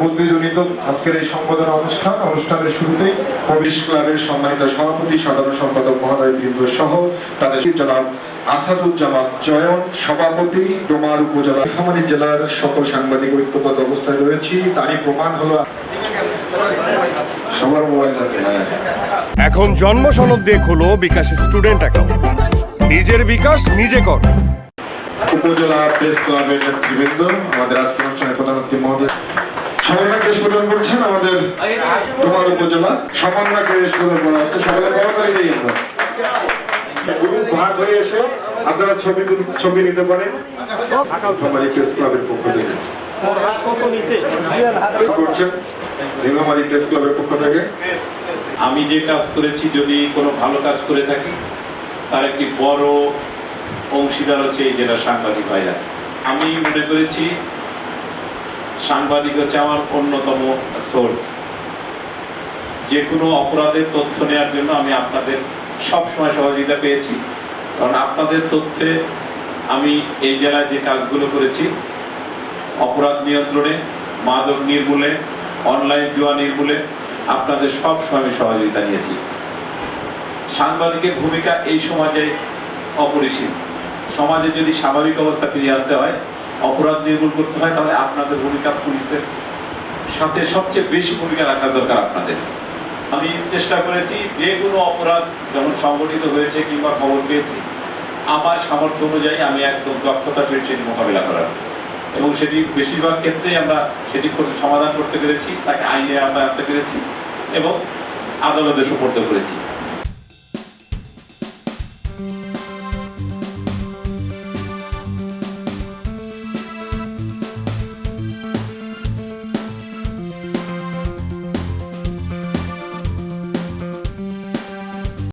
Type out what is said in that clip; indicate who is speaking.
Speaker 1: বদলিজনিত আজকের এই সংবর্ধনা অনুষ্ঠান অনুষ্ঠানের শুরুতেই প্রবেশ ক্লাবের সম্মানিত সভাপতি সাধারণ সম্পাদক মহোদয় বৃন্দ সহ তাদের জনাব আসাদুজ্জামান জয়ন সভাপতি ডোমার উপজেলা নীলফামারী জেলার সকল সাংবাদিক ঐক্যবদ্ধ অবস্থায় রয়েছি। তারই প্রমাণ হলো সবার মোবাইল থাকে হ্যাঁ।
Speaker 2: এখন জন্ম সনদ দিয়ে খোলো বিকাশ স্টুডেন্ট অ্যাকাউন্ট। নিজের বিকাশ নিজে কর।
Speaker 1: উপজেলা প্রেস ক্লাবের নেতৃবৃন্দ আমাদের আজকের অনুষ্ঠানে প্রধানমন্ত্রী মহোদয়। করছেন আমাদের তোমার উপজেলা। করা হচ্ছে সকলে ব্যবহারী নেই আমরা গ্রুপ ভাগ হয়ে এসে আপনারা ছবি ছবি নিতে পারেন। প্রেস ক্লাবের পক্ষ থেকে। করছেন প্রেস ক্লাবের পক্ষ থেকে।
Speaker 3: আমি যে কাজ করেছি যদি কোনো ভালো কাজ করে থাকি তার একটি বড় অংশীদার হচ্ছে এই জেলার সাংবাদিক ভাইরা। আমি মনে করেছি সাংবাদিক হচ্ছে আমার অন্যতম সোর্স যে কোনো অপরাধের তথ্য নেওয়ার জন্য আমি আপনাদের সব সময় সহযোগিতা পেয়েছি। কারণ আপনাদের তথ্যে আমি এই জেলায় যে কাজগুলো করেছি, অপরাধ নিয়ন্ত্রণে, মাদক নির্মূলে, অনলাইন জুয়া নির্মূলে, আপনাদের সব সময় আমি সহযোগিতা নিয়েছি। সাংবাদিকের ভূমিকা এই সমাজে অপরিসীম। সমাজে যদি স্বাভাবিক অবস্থা ফিরিয়ে আনতে হয় অপরাধ নির্মূল করতে হয়, তাহলে আপনাদের ভূমিকা পুলিশের সাথে সবচেয়ে বেশি ভূমিকা রাখা দরকার আপনাদের। আমি চেষ্টা করেছি যে কোনো অপরাধ যখন সংগঠিত হয়েছে কিংবা খবর পেয়েছি, আমার সামর্থ্য অনুযায়ী আমি একদম দক্ষতা সহিত মোকাবিলা করার। এবং সেটি বেশিরভাগ ক্ষেত্রেই আমরা সেটি সমাধান করতে পেরেছি, তাকে আইনে আমরা আনতে পেরেছি এবং আদালতে সুপর্দ করেছি।